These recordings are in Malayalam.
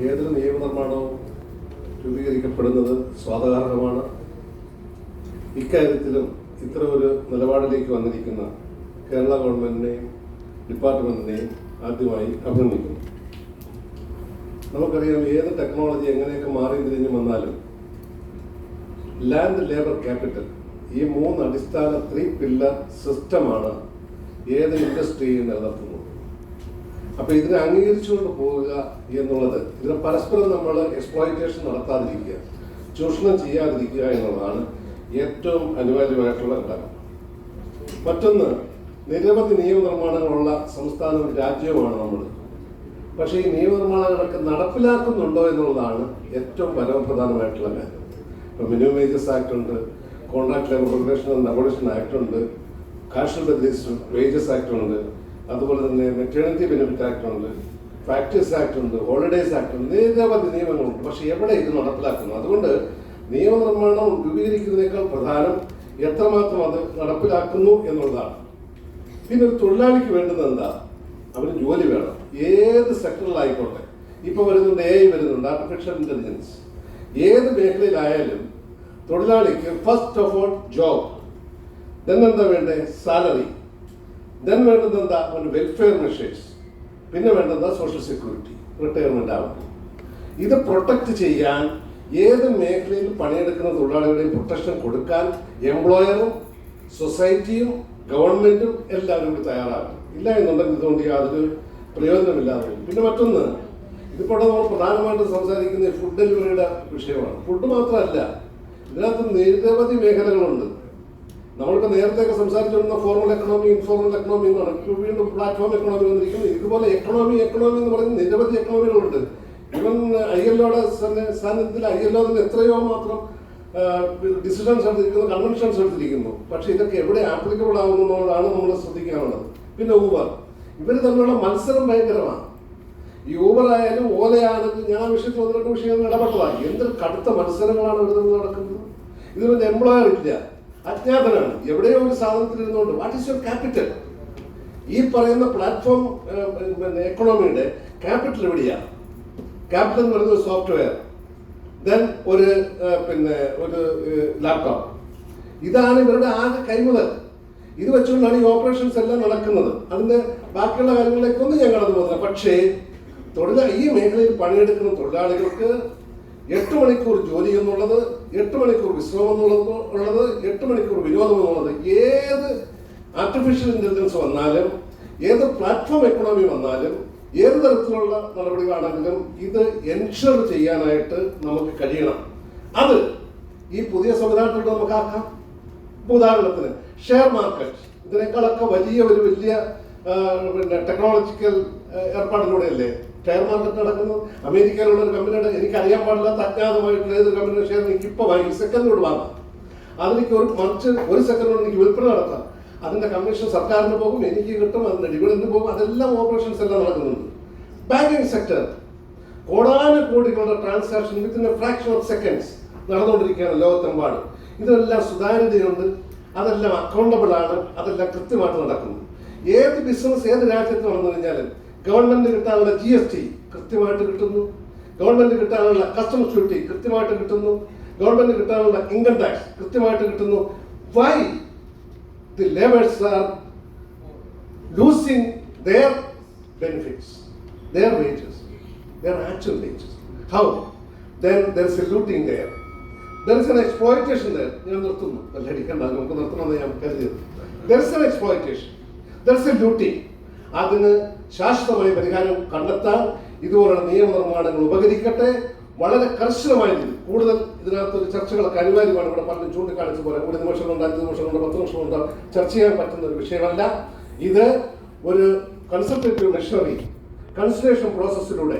ഏതൊരു നിയമനിർമ്മാണവും രൂപീകരിക്കപ്പെടുന്നത് സ്വാഗതാർഹമാണ് ഇക്കാര്യത്തിലും ഇത്തരം ഒരു നിലപാടിലേക്ക് വന്നിരിക്കുന്ന കേരള ഗവൺമെന്റിനെയും ഡിപ്പാർട്ട്മെന്റിനെയും ആദ്യമായി അഭിനന്ദിക്കുന്നു. നമുക്കറിയാം ഏത് ടെക്നോളജി എങ്ങനെയൊക്കെ മാറി തിരിഞ്ഞു വന്നാലും ലാൻഡ് ലേബർ ക്യാപിറ്റൽ ഈ മൂന്ന് അടിസ്ഥാന ത്രീ പില്ലർ സിസ്റ്റമാണ് ഏത് ഇൻഡസ്ട്രിയും നിലനിർത്തുന്നത്. അപ്പൊ ഇതിനെ അംഗീകരിച്ചുകൊണ്ട് പോവുക എന്നുള്ളത് ഇതിനെ പരസ്പരം നമ്മൾ എക്സ്പ്ലോയിറ്റേഷൻ നടത്താതിരിക്കുക ചൂഷണം ചെയ്യാതിരിക്കുക എന്നുള്ളതാണ് ഏറ്റവും അനിവാര്യമായിട്ടുള്ള ഘടകം. മറ്റൊന്ന് നിരവധി നിയമനിർമ്മാണങ്ങളുള്ള സംസ്ഥാനവും രാജ്യവുമാണ് നമ്മൾ പക്ഷേ ഈ നിയമനിർമ്മാണങ്ങളൊക്കെ നടപ്പിലാക്കുന്നുണ്ടോ എന്നുള്ളതാണ് ഏറ്റവും പരമപ്രധാനമായിട്ടുള്ള കാര്യം. ഇപ്പൊ മിനിമം വേജസ് ആക്ട് ഉണ്ട് കോൺട്രാക്ട് ലേബർ റെഗുലേഷൻ ആക്ട് ഉണ്ട് കാഷ്വൽ വേജസ് ആക്ട് ഉണ്ട് അതുപോലെ തന്നെ മെറ്റേണിറ്റി ബെനിഫിറ്റ് ആക്ട് ഉണ്ട് ഫാക്ടേഴ്സ് ആക്ട് ഉണ്ട് ഹോളിഡേസ് ആക്ട് ഉണ്ട് നിരവധി നിയമങ്ങളുണ്ട്. പക്ഷെ എവിടെ ഇത് നടപ്പിലാക്കുന്നു? അതുകൊണ്ട് നിയമനിർമ്മാണം രൂപീകരിക്കുന്നതിനേക്കാൾ പ്രധാനം എത്രമാത്രം അത് നടപ്പിലാക്കുന്നു എന്നുള്ളതാണ്. പിന്നെ ഒരു തൊഴിലാളിക്ക് വേണ്ടുന്നത് എന്താ? അവന് ജോലി വേണം. ഏത് സെക്ടറിലായിക്കോട്ടെ. ഇപ്പോൾ വരുന്നുണ്ട് എ വരുന്നുണ്ട് ആർട്ടിഫിഷ്യൽ ഇന്റലിജൻസ് ഏത് മേഖലയിലായാലും തൊഴിലാളിക്ക് ഫസ്റ്റ് ഓഫ് ഓൾ ജോബ് എന്താ വേണ്ടേ? സാലറി ദെൻ വേണ്ടത് എന്താ? അവന്റെ വെൽഫെയർ മെഷേഴ്സ് പിന്നെ വേണ്ടത് സോഷ്യൽ സെക്യൂരിറ്റി റിട്ടയർമെന്റ് ആവും ഇത് പ്രൊട്ടക്ട് ചെയ്യാൻ ഏത് മേഖലയിൽ പണിയെടുക്കുന്ന തൊഴിലാളികളുടെയും പ്രൊട്ടക്ഷൻ കൊടുക്കാൻ എംപ്ലോയറും സൊസൈറ്റിയും ഗവൺമെന്റും എല്ലാവരും കൂടി തയ്യാറാകും ഇല്ല എന്നുണ്ടെങ്കിൽ ഇതുകൊണ്ട് യാതൊരു പ്രയോജനമില്ലാതെ പിന്നെ മറ്റൊന്ന് ഇതിപ്പോൾ നമ്മൾ പ്രധാനമായിട്ടും സംസാരിക്കുന്ന ഫുഡ് ഡെലിവറിയുടെ വിഷയമാണ്. ഫുഡ് മാത്രമല്ല ഇതിനകത്ത് നിരവധി മേഖലകളുണ്ട്. നമ്മളിപ്പോൾ നേരത്തെയൊക്കെ സംസാരിച്ചിരുന്ന ഫോർമൽ എക്കണോമി ഇൻഫോർമൽ എക്കണോമി എന്നാണ് ഇപ്പോൾ വീണ്ടും പ്ലാറ്റ്ഫോം എക്കണോമി വന്നിരിക്കുന്നത് ഇതുപോലെ എക്കണോമി എക്കണോമി എന്ന് പറയുന്ന നിരവധി എക്കണോമികളുണ്ട് ഇവൻ ഐ എൽഒയുടെ സാന്നിധ്യത്തിൽ ഐ ഒ എത്രയോ മാത്രം ഡിസിഷൻസ് എടുത്തിരിക്കുന്നു കൺവെൻഷൻസ് എടുത്തിരിക്കുന്നു. പക്ഷെ ഇതൊക്കെ എവിടെ ആപ്ലിക്കബിൾ ആവുന്നു എന്നുള്ളതാണ് നമ്മൾ ശ്രദ്ധിക്കാനുള്ളത് പിന്നെ ഊബർ ഇവർ തമ്മിലുള്ള മത്സരം ഭയങ്കരമാണ്. ഈ ഊബർ ആയാലും ഓലയാണെങ്കിലും ഞാൻ വിഷയത്തിൽ ഒന്ന് രണ്ട് വിഷയങ്ങൾ ഇടപെട്ടതാണ് എന്തൊരു കടുത്ത മത്സരങ്ങളാണ് ഇവിടെ നിന്ന് നടക്കുന്നത്. ഇതിനൊരു എംപ്ലോയർ ഇല്ല. അജ്ഞാതനാണ്. എവിടെയോ ഒരു സാധനത്തിൽ ഇരുന്നുകൊണ്ട്. വാട്ട് ഈസ് യുവർ ക്യാപിറ്റൽ ഈ പറയുന്ന പ്ലാറ്റ്ഫോം എക്കണോമിയുടെ ക്യാപിറ്റൽ എവിടെയാണ് ക്യാപിറ്റൽ എന്ന് പറയുന്നത് സോഫ്റ്റ്വെയർ ദെൻ ഒരു പിന്നെ ഒരു ലാപ്ടോപ്പ് ഇതാണ് ഇവരുടെ ആകെ കൈമുതൽ. ഇത് വെച്ചുകൊണ്ടാണ് ഈ ഓപ്പറേഷൻസ് എല്ലാം നടക്കുന്നത്. അതിന്റെ ബാക്കിയുള്ള കാര്യങ്ങളിലേക്കൊന്നും ഞാൻ കടന്നു പോകുന്നില്ല. പക്ഷേ തൊഴിലാളി ഈ മേഖലയിൽ പണിയെടുക്കുന്ന തൊഴിലാളികൾക്ക് എട്ട് മണിക്കൂർ ജോലി എന്നുള്ളത് എട്ട് മണിക്കൂർ വിശ്രമം ഉള്ളത് എട്ട് മണിക്കൂർ വിനോദം എന്നുള്ളത് ഏത് ആർട്ടിഫിഷ്യൽ ഇന്റലിജൻസ് വന്നാലും ഏത് പ്ലാറ്റ്ഫോം എക്കണോമി വന്നാലും ഏത് തരത്തിലുള്ള നടപടികളാണെങ്കിലും ഇത് എൻഷുർ ചെയ്യാനായിട്ട് നമുക്ക് കഴിയണം. അത് ഈ പുതിയ സംവിധാനത്തിലൂടെ നമുക്ക് ആക്കാം. ഉദാഹരണത്തിന് ഷെയർ മാർക്കറ്റ് ഇതിനേക്കാളൊക്കെ വലിയ ഒരു വലിയ പിന്നെ ടെക്നോളജിക്കൽ ഏർപ്പാടിലൂടെയല്ലേ? ഷെയർ മാർക്കറ്റ് നടക്കുന്നു. അമേരിക്കയിലുള്ള ഒരു കമ്പനിയുടെ എനിക്ക് അറിയാൻ പാടില്ലാത്ത അജ്ഞാതമായിട്ടുള്ള ഏത് കമ്പനിയുടെ ഷെയർ എനിക്ക് ഇപ്പോൾ വാങ്ങി സെക്കൻഡ് കൊണ്ട് വാങ്ങാം. അതെനിക്ക് ഒരു മറിച്ച് ഒരു സെക്കൻഡ് കൊണ്ട് എനിക്ക് വിൽപ്പന നടത്താം. അതിന്റെ കമ്മീഷൻ സർക്കാരിന് പോകും എനിക്ക് കിട്ടും അതിന്റെ ഡിവിഡൻഡ് പോകും. അതെല്ലാം ഓപ്പറേഷൻസ് എല്ലാം നടക്കുന്നുണ്ട്. ബാങ്കിങ് സെക്ടർ കോടാന കോടികളുടെ transaction within a fraction of seconds നടന്നുകൊണ്ടിരിക്കുകയാണ് ലോകത്തെമ്പാട്. ഇതിനെല്ലാം സുതാര്യതയുണ്ട്. അതെല്ലാം അക്കൗണ്ടബിൾ ആണ്. അതെല്ലാം കൃത്യമായിട്ട് നടക്കുന്നു. ഏത് ബിസിനസ് ഏത് രാജ്യത്ത് നടന്നു കഴിഞ്ഞാലും ഗവൺമെന്റ് കിട്ടാനുള്ള ജി എസ് ടി കൃത്യമായിട്ട് കിട്ടുന്നു. ഗവൺമെന്റ് കിട്ടാനുള്ള കസ്റ്റംസ് ഡ്യൂട്ടി കൃത്യമായിട്ട് കിട്ടുന്നു. ഗവൺമെന്റ് കിട്ടാനുള്ള ഇൻകം ടാക്സ് കൃത്യമായിട്ട് കിട്ടുന്നു. Why the labours are losing their benefits their wages their actual wages how Then there is a looting there There is exploitation exploitation there. ഞാൻ നിർത്തുന്നു. അല്ലടിക്കണ്ട നമുക്ക് നിർത്തണമെന്ന് ഞാൻ കരുതിയത്. There is an exploitation there is a looting അതിന് ശാശ്വതമായ പരിഹാരം കണ്ടെത്താൻ ഇതുപോലുള്ള നിയമനിർമ്മാണങ്ങൾ ഉപകരിക്കട്ടെ. വളരെ കർശനമായ രീതി കൂടുതൽ ഇതിനകത്ത് ഒരു ചർച്ചകളൊക്കെ അനിവാര്യമാണ്. ഇവിടെ പലരും ചൂണ്ടിക്കാണിച്ച പോലെ ഒരു നിമിഷം കൊണ്ട് അഞ്ച് നിമിഷം കൊണ്ട് പത്ത് നിമിഷം കൊണ്ട് ചർച്ച ചെയ്യാൻ പറ്റുന്ന ഒരു വിഷയമല്ല. ഇത് ഒരു കൺസൾട്ടേറ്റീവ് മെഷീനറി കൺസൾട്ടേഷൻ പ്രോസസ്സിലൂടെ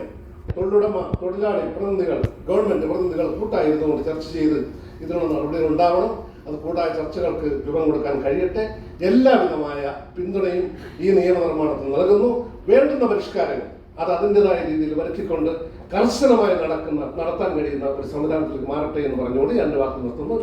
തൊഴിലുടമ തൊഴിലാളി പ്രതിനിധികൾ ഗവൺമെന്റ് പ്രതിനിധികൾ കൂട്ടായിരുന്നുകൊണ്ട് ചർച്ച ചെയ്ത് ഇതിനുള്ള നടപടികൾ ഉണ്ടാവണം. അത് കൂടായ ചർച്ചകൾക്ക് രൂപം കൊടുക്കാൻ കഴിയട്ടെ. എല്ലാവിധമായ പിന്തുണയും ഈ നിയമനിർമ്മാണത്തിന് നൽകുന്നു. വേണ്ടുന്ന പരിഷ്കാരങ്ങൾ അത് അതിന്റെതായ രീതിയിൽ വരുത്തിക്കൊണ്ട് കർശനമായി നടക്കുന്ന നടത്താൻ കഴിയുന്ന ഒരു സംവിധാനത്തിലേക്ക് മാറട്ടെ എന്ന് പറഞ്ഞുകൊണ്ട് ഞാൻ വാക്ക് നിർത്തുന്നു.